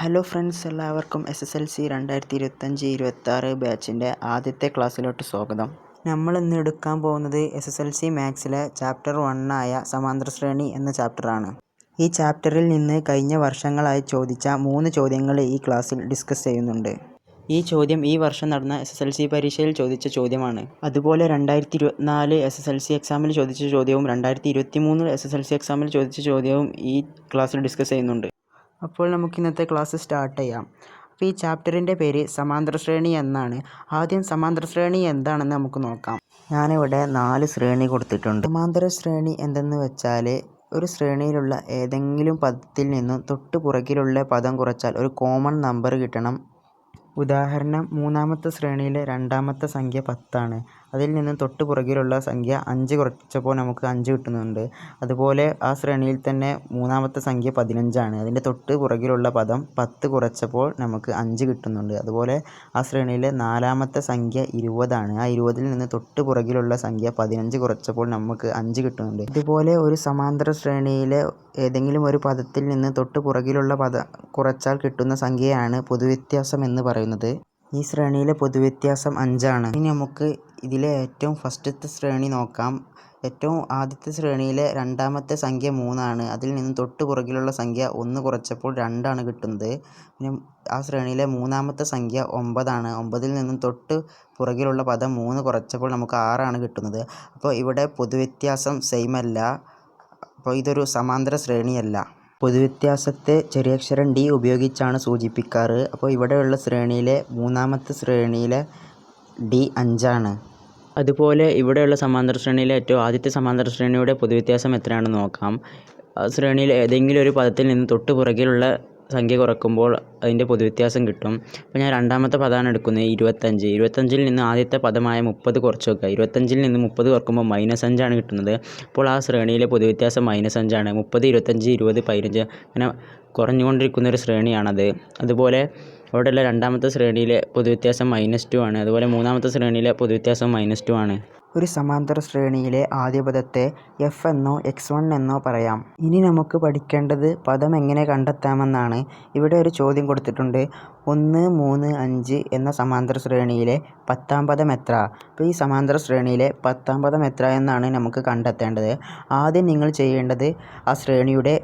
Hello friends എല്ലാവർക്കും S S L C രണ്ടായിരത്തി ഇരുപത്തഞ്ച് ഇരുപത്താറ് ബാച്ചിന്റെ ആദ്യത്തെ ക്ലാസ്സിലോട്ട് സ്വാഗതം. നമ്മൾ ഇന്ന് എടുക്കാൻ പോകുന്നത് എസ് എസ് എൽ സി മാത്സിലെ ചാപ്റ്റർ വണ്ണായ സമാന്തര ശ്രേണി എന്ന ചാപ്റ്ററാണ് ഈ ചാപ്റ്ററിൽ നിന്ന് കഴിഞ്ഞ വർഷങ്ങളായി ചോദിച്ച മൂന്ന് ചോദ്യങ്ങൾ ഈ ക്ലാസ്സിൽ ഡിസ്കസ് ചെയ്യുന്നുണ്ട്. ഈ ചോദ്യം ഈ വർഷം നടന്ന എസ് എസ് എൽ സി പരീക്ഷയിൽ ചോദിച്ച ചോദ്യമാണ്. അതുപോലെ രണ്ടായിരത്തി ഇരുപത്തിനാല് എസ് എസ് എൽ സി എക്സാമിൽ ചോദിച്ച ചോദ്യവും രണ്ടായിരത്തി ഇരുപത്തി മൂന്ന് എസ് എസ് എൽ സി എക്സാമിൽ ചോദിച്ച ചോദ്യവും ഈ ക്ലാസ്സിൽ ഡിസ്കസ് ചെയ്യുന്നുണ്ട്. അപ്പോൾ നമുക്ക് ഇന്നത്തെ ക്ലാസ് സ്റ്റാർട്ട് ചെയ്യാം. അപ്പോൾ ഈ ചാപ്റ്ററിന്റെ പേര് സമാന്തര ശ്രേണി എന്നാണ്. ആദ്യം സമാന്തര ശ്രേണി എന്താണെന്ന് നമുക്ക് നോക്കാം. ഞാനിവിടെ നാല് ശ്രേണി കൊടുത്തിട്ടുണ്ട്. സമാന്തര ശ്രേണി എന്തെന്ന് വെച്ചാൽ ഒരു ശ്രേണിയിലുള്ള ഏതെങ്കിലും പദത്തിൽ നിന്നും തൊട്ട് പുറകിലുള്ള പദം കുറച്ചാൽ ഒരു കോമൺ നമ്പർ കിട്ടണം. ഉദാഹരണം മൂന്നാമത്തെ ശ്രേണിയിലെ രണ്ടാമത്തെ സംഖ്യ പത്താണ്. അതിൽ നിന്നും തൊട്ട് പുറകിലുള്ള സംഖ്യ അഞ്ച് കുറച്ചപ്പോൾ നമുക്ക് അഞ്ച് കിട്ടുന്നുണ്ട്. അതുപോലെ ആ ശ്രേണിയിൽ തന്നെ മൂന്നാമത്തെ സംഖ്യ പതിനഞ്ചാണ്. അതിന്റെ തൊട്ട് പുറകിലുള്ള പദം പത്ത് കുറച്ചപ്പോൾ നമുക്ക് അഞ്ച് കിട്ടുന്നുണ്ട്. അതുപോലെ ആ ശ്രേണിയിലെ നാലാമത്തെ സംഖ്യ ഇരുപതാണ്. ആ ഇരുപതിൽ നിന്ന് തൊട്ട് പുറകിലുള്ള സംഖ്യ പതിനഞ്ച് കുറച്ചപ്പോൾ നമുക്ക് അഞ്ച് കിട്ടുന്നുണ്ട്. ഇതുപോലെ ഒരു സമാന്തര ശ്രേണിയിലെ ഏതെങ്കിലും ഒരു പദത്തിൽ നിന്ന് തൊട്ട് പുറകിലുള്ള പദ കുറച്ചാൽ കിട്ടുന്ന സംഖ്യയാണ് പൊതുവ്യത്യാസം എന്ന് പറയുന്നത്. ഈ ശ്രേണിയിലെ പൊതുവ്യത്യാസം അഞ്ചാണ്. ഇനി നമുക്ക് ഇതിലെ ഏറ്റവും ഫസ്റ്റത്തെ ശ്രേണി നോക്കാം. ഏറ്റവും ആദ്യത്തെ ശ്രേണിയിലെ രണ്ടാമത്തെ സംഖ്യ മൂന്നാണ്. അതിൽ നിന്ന് തൊട്ട് പുറകിലുള്ള സംഖ്യ ഒന്ന് കുറച്ചപ്പോൾ രണ്ടാണ് കിട്ടുന്നത്. പിന്നെ ആ ശ്രേണിയിലെ മൂന്നാമത്തെ സംഖ്യ ഒമ്പതാണ്. ഒമ്പതിൽ നിന്നും തൊട്ട് പുറകിലുള്ള പദം മൂന്ന് കുറച്ചപ്പോൾ നമുക്ക് ആറാണ് കിട്ടുന്നത്. അപ്പോൾ ഇവിടെ പൊതുവ്യത്യാസം സെയിം അല്ല. അപ്പോൾ ഇതൊരു സമാന്തര ശ്രേണിയല്ല. പൊതുവ്യത്യാസത്തെ ചെറിയക്ഷരം ഡി ഉപയോഗിച്ചാണ് സൂചിപ്പിക്കാറ്. അപ്പോൾ ഇവിടെയുള്ള ശ്രേണിയിലെ മൂന്നാമത്തെ ശ്രേണിയിലെ ഡി അഞ്ചാണ്. അതുപോലെ ഇവിടെയുള്ള സമാന്തര ശ്രേണിയിലെ ഏറ്റവും ആദ്യത്തെ സമാന്തര ശ്രേണിയുടെ പൊതുവ്യത്യാസം എത്രയാണെന്ന് നോക്കാം. ശ്രേണിയിൽ ഏതെങ്കിലും ഒരു പദത്തിൽ നിന്ന് തൊട്ട് പുറകിലുള്ള സംഖ്യ കുറക്കുമ്പോൾ അതിന്റെ പൊതുവ്യത്യാസം കിട്ടും. അപ്പോൾ ഞാൻ രണ്ടാമത്തെ പദമാണ് എടുക്കുന്നത് ഇരുപത്തഞ്ച്. ഇരുപത്തഞ്ചിൽ നിന്ന് ആദ്യത്തെ പദമായ മുപ്പത് കുറച്ച് വെക്കുക. ഇരുപത്തഞ്ചിൽ നിന്ന് മുപ്പത് കുറക്കുമ്പോൾ മൈനസ് അഞ്ചാണ് കിട്ടുന്നത്. അപ്പോൾ ആ ശ്രേണിയിലെ പൊതുവ്യത്യാസം മൈനസ് അഞ്ചാണ് മുപ്പത് ഇരുപത്തഞ്ച് ഇരുപത് പതിനഞ്ച് അങ്ങനെ കുറഞ്ഞുകൊണ്ടിരിക്കുന്ന ഒരു ശ്രേണിയാണത്. അതുപോലെ അവിടെയുള്ള രണ്ടാമത്തെ ശ്രേണിയിലെ പൊതുവ്യത്യാസം മൈനസ് ടു ആണ്. അതുപോലെ മൂന്നാമത്തെ ശ്രേണിയിലെ പൊതുവ്യത്യാസം മൈനസ് ടു ആണ്. ഒരു സമാന്തര ശ്രേണിയിലെ ആദ്യ പദത്തെ എഫ് എന്നോ എക്സ് വൺ എന്നോ പറയാം. ഇനി നമുക്ക് പഠിക്കേണ്ടത് പദം എങ്ങനെ കണ്ടെത്താമെന്നാണ്. ഇവിടെ ഒരു ചോദ്യം കൊടുത്തിട്ടുണ്ട്. ഒന്ന് മൂന്ന് അഞ്ച് എന്ന സമാന്തര ശ്രേണിയിലെ പത്താം പദം എത്ര? അപ്പോൾ ഈ സമാന്തര ശ്രേണിയിലെ പത്താം പദം എത്ര എന്നാണ് നമുക്ക് കണ്ടെത്തേണ്ടത്. ആദ്യം നിങ്ങൾ ചെയ്യേണ്ടത് ആ ശ്രേണിയുടെ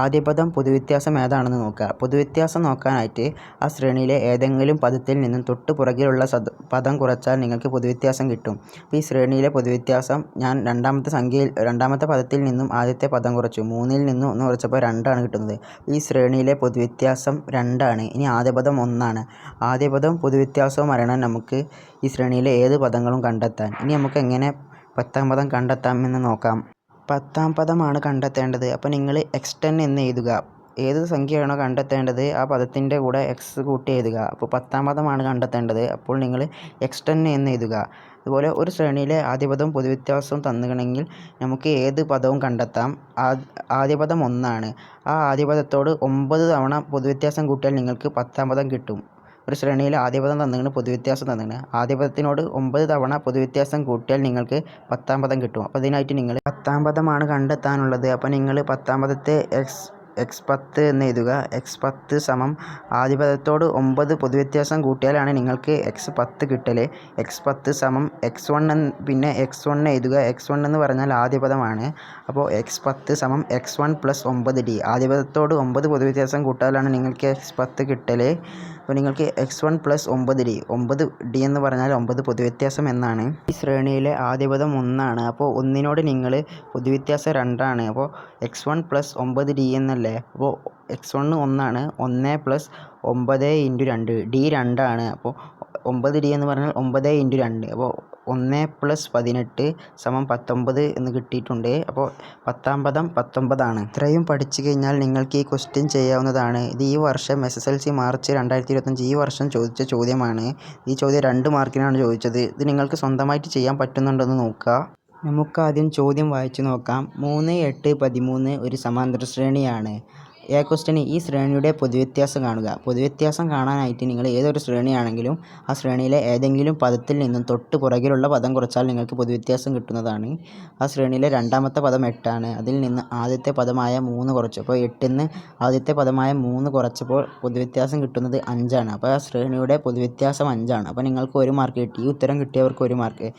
ആദ്യ പദം പൊതുവ്യത്യാസം ഏതാണെന്ന് നോക്കുക. പൊതുവ്യത്യാസം നോക്കാനായിട്ട് ആ ശ്രേണിയിലെ ഏതെങ്കിലും പദത്തിൽ നിന്നും തൊട്ട് പുറകിലുള്ള പദം കുറച്ചാൽ നിങ്ങൾക്ക് പൊതുവ്യത്യാസം കിട്ടും. അപ്പോൾ ഈ ശ്രേണിയിലെ പൊതുവ്യത്യാസം ഞാൻ രണ്ടാമത്തെ സംഖ്യയിൽ രണ്ടാമത്തെ പദത്തിൽ നിന്നും ആദ്യത്തെ പദം കുറച്ചു. മൂന്നിൽ നിന്നും ഒന്ന് കുറച്ചപ്പോൾ രണ്ടാണ് കിട്ടുന്നത്. ഈ ശ്രേണിയിലെ പൊതുവ്യത്യാസം രണ്ടാണ്. ഇനി ആദ്യ പദം ഒന്നാണ്. ആദ്യ പദം പൊതുവ്യത്യാസവും അറിയണം നമുക്ക് ഈ ശ്രേണിയിലെ ഏത് പദങ്ങളും കണ്ടെത്താൻ. ഇനി നമുക്ക് എങ്ങനെ പത്താം പദം കണ്ടെത്താമെന്ന് നോക്കാം. പത്താം പദമാണ് കണ്ടെത്തേണ്ടത്. അപ്പോൾ നിങ്ങൾ എക്സ് ടെൻ എന്ന് എഴുതുക. ഏത് സംഖ്യയാണോ കണ്ടെത്തേണ്ടത് ആ പദത്തിന്റെ കൂടെ എക്സ് കൂട്ടി എഴുതുക. അപ്പോൾ പത്താം പദമാണ് കണ്ടെത്തേണ്ടത്. അപ്പോൾ നിങ്ങൾ എക്സ് ടെൻ എന്ന് എഴുതുക. അതുപോലെ ഒരു ശ്രേണിയിലെ ആദ്യ പദവും പൊതുവ്യത്യാസവും തന്നുകണമെങ്കിൽ നമുക്ക് ഏത് പദവും കണ്ടെത്താം. ആദ്യപദം ഒന്നാണ്. ആ ആദ്യപദത്തോട് ഒമ്പത് തവണ പൊതുവ്യത്യാസം കൂട്ടിയാൽ നിങ്ങൾക്ക് പത്താം പദം കിട്ടും. ഒരു ശ്രേണിയിൽ ആദ്യപദം തന്നിങ്ങനെ പൊതുവ്യത്യാസം തന്നിങ്ങനെ ആദ്യപദത്തിനോട് ഒമ്പത് തവണ പൊതുവ്യത്യാസം കൂട്ടിയാൽ നിങ്ങൾക്ക് പത്താം പദം കിട്ടും. അപ്പോൾ അതിനായിട്ട് നിങ്ങൾ പത്താം പദമാണ് കണ്ടെത്താനുള്ളത്. അപ്പോൾ നിങ്ങൾ പത്താം പദത്തെ എക്സ് എക്സ് പത്ത് എന്ന് എഴുതുക. എക്സ് പത്ത് സമം ആദ്യപദത്തോട് ഒമ്പത് പൊതുവ്യത്യാസം കൂട്ടിയാലാണ് നിങ്ങൾക്ക് എക്സ് പത്ത് കിട്ടൽ എക്സ് പത്ത് സമം എക്സ് വൺ എന്ന് പിന്നെ എക്സ് വൺ എഴുതുക. എക്സ് വൺ എന്ന് പറഞ്ഞാൽ ആദ്യപദമാണ്. അപ്പോൾ എക്സ് പത്ത് സമം എക്സ് വൺ പ്ലസ് ഒമ്പത് ഡി ആദ്യപദത്തോട് ഒമ്പത് പൊതുവ്യത്യാസം കൂട്ടാലാണ് നിങ്ങൾക്ക് എക്സ് പത്ത് കിട്ടൽ അപ്പോൾ നിങ്ങൾക്ക് എക്സ് വൺ പ്ലസ് ഒമ്പത് ഡി ഒമ്പത് ഡി എന്ന് പറഞ്ഞാൽ ഒമ്പത് പൊതുവ്യത്യാസം എന്നാണ്. ഈ ശ്രേണിയിലെ ആദ്യ പദം ഒന്നാണ്. അപ്പോൾ ഒന്നിനോട് നിങ്ങൾ പൊതുവ്യത്യാസം രണ്ടാണ്. അപ്പോൾ എക്സ് വൺ പ്ലസ് ഒമ്പത് ഡി എന്നല്ലേ? അപ്പോൾ എക്സ് വണ്ണ് ഒന്നാണ്. ഒന്ന് പ്ലസ് ഒമ്പത് ഇന്റു രണ്ട് ഡി രണ്ടാണ്. അപ്പോൾ ഒമ്പത് ഡി എന്ന് പറഞ്ഞാൽ ഒമ്പത് ഇന്റു രണ്ട്. അപ്പോൾ ഒന്ന് പ്ലസ് പതിനെട്ട് സമം പത്തൊമ്പത് എന്ന് കിട്ടിയിട്ടുണ്ട്. അപ്പോൾ പത്താം പദം പത്തൊമ്പതാണ്. ഇത്രയും പഠിച്ചു കഴിഞ്ഞാൽ നിങ്ങൾക്ക് ഈ ക്വസ്റ്റ്യൻ ചെയ്യാവുന്നതാണ്. ഇത് ഈ വർഷം S S L C March രണ്ടായിരത്തി ഇരുപത്തഞ്ച് ഈ വർഷം ചോദിച്ച ചോദ്യമാണ്. ഈ ചോദ്യം രണ്ട് മാർക്കിനാണ് ചോദിച്ചത്. ഇത് നിങ്ങൾക്ക് സ്വന്തമായിട്ട് ചെയ്യാൻ പറ്റുന്നുണ്ടെന്ന് നോക്കുക. നമുക്കാദ്യം ചോദ്യം വായിച്ചു നോക്കാം. മൂന്ന് എട്ട് പതിമൂന്ന് ഒരു സമാന്തര ശ്രേണിയാണ്. എ ക്വസ്റ്റിന് ഈ ശ്രേണിയുടെ പൊതുവ്യത്യാസം കാണുക. പൊതുവ്യത്യാസം കാണാനായിട്ട് നിങ്ങൾ ഏതൊരു ശ്രേണിയാണെങ്കിലും ആ ശ്രേണിയിലെ ഏതെങ്കിലും പദത്തിൽ നിന്നും തൊട്ട് പുറകിലുള്ള പദം കുറച്ചാൽ നിങ്ങൾക്ക് പൊതുവ്യത്യാസം കിട്ടുന്നതാണ്. ആ ശ്രേണിയിലെ രണ്ടാമത്തെ പദം എട്ടാണ്. അതിൽ നിന്ന് ആദ്യത്തെ പദമായ മൂന്ന് കുറച്ചു അപ്പോൾ എട്ടിൽ നിന്ന് ആദ്യത്തെ പദമായ മൂന്ന് കുറച്ചപ്പോൾ പൊതുവ്യത്യാസം കിട്ടുന്നത് അഞ്ചാണ്. അപ്പോൾ ആ ശ്രേണിയുടെ പൊതുവ്യത്യാസം അഞ്ചാണ്. അപ്പോൾ നിങ്ങൾക്ക് ഒരു മാർക്ക് കിട്ടി. ഈ ഉത്തരം കിട്ടിയവർക്ക് ഒരു മാർക്ക്.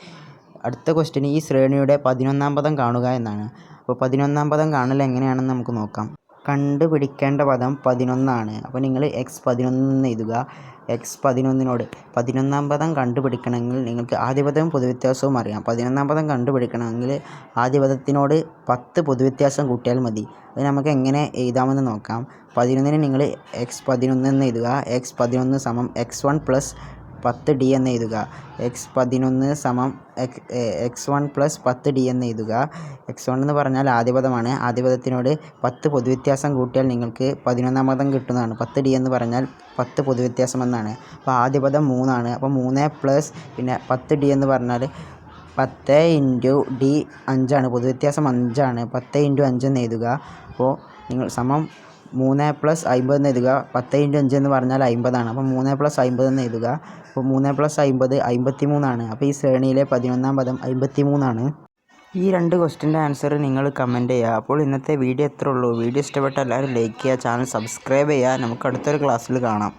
അടുത്ത ക്വസ്റ്റ്യൻ ഈ ശ്രേണിയുടെ പതിനൊന്നാം പദം കാണുക എന്നാണ്. അപ്പോൾ പതിനൊന്നാം പദം കാണൽ എങ്ങനെയാണെന്ന് നമുക്ക് നോക്കാം. കണ്ടുപിടിക്കേണ്ട പദം പതിനൊന്നാണ്. അപ്പോൾ നിങ്ങൾ എക്സ് പതിനൊന്ന് എഴുതുക. എക്സ് പതിനൊന്നിനോട് പതിനൊന്നാം പദം കണ്ടുപിടിക്കണമെങ്കിൽ നിങ്ങൾക്ക് ആദ്യ പദവും പൊതുവ്യത്യാസവും അറിയാം. പതിനൊന്നാം പദം കണ്ടുപിടിക്കണമെങ്കിൽ ആദ്യ പദത്തിനോട് പത്ത് പൊതുവ്യത്യാസം കൂട്ടിയാൽ മതി. അത് നമുക്ക് എങ്ങനെ എഴുതാമെന്ന് നോക്കാം. പതിനൊന്നിന് നിങ്ങൾ എക്സ് പതിനൊന്ന് എന്ന് എഴുതുക. എക്സ് പതിനൊന്ന് സമം എക്സ് വൺ പ്ലസ് പത്ത് ഡി എന്ന് എഴുതുക. എക്സ് പതിനൊന്ന് സമം എക്സ് വൺ പ്ലസ് പത്ത് ഡി എന്ന് എഴുതുക. എക്സ് വൺ എന്ന് പറഞ്ഞാൽ ആദ്യ പദമാണ് ആദ്യ പദത്തിനോട് പത്ത് പൊതുവ്യത്യാസം കൂട്ടിയാൽ നിങ്ങൾക്ക് പതിനൊന്നാം പദം കിട്ടുന്നതാണ്. പത്ത് ഡി എന്ന് പറഞ്ഞാൽ പത്ത് പൊതുവ്യത്യാസം എന്നാണ്. അപ്പോൾ ആദ്യ പദം മൂന്നാണ്. അപ്പോൾ മൂന്ന് പ്ലസ് പിന്നെ പത്ത് ഡി എന്ന് പറഞ്ഞാൽ പത്ത് ഇന്റു ഡി അഞ്ചാണ്. പൊതുവ്യത്യാസം അഞ്ചാണ്. പത്ത് ഇന്റു അഞ്ച് എന്ന് എഴുതുക. അപ്പോൾ നിങ്ങൾ സമം മൂന്ന് പ്ലസ് അമ്പത് എന്ന് എഴുതുക. പത്ത് ഇന്റു അഞ്ച് എന്ന് പറഞ്ഞാൽ അമ്പതാണ്. അപ്പോൾ മൂന്ന് പ്ലസ് അമ്പത് എന്ന് എഴുതുക. അപ്പോൾ മൂന്ന് പ്ലസ് അമ്പത് അമ്പത്തി മൂന്നാണ് അപ്പോൾ ഈ ശ്രേണിയിലെ പതിനൊന്നാം പദം അമ്പത്തി മൂന്നാണ് ഈ രണ്ട് ക്വസ്റ്റിന്റെ ആൻസർ നിങ്ങൾ കമന്റ് ചെയ്യുക. അപ്പോൾ ഇന്നത്തെ വീഡിയോ എത്ര ഉള്ളൂ. വീഡിയോ ഇഷ്ടപ്പെട്ട എല്ലാവരും ലൈക്ക് ചെയ്യുക ചാനൽ സബ്സ്ക്രൈബ് ചെയ്യുക. നമുക്ക് അടുത്തൊരു ക്ലാസ്സിൽ കാണാം.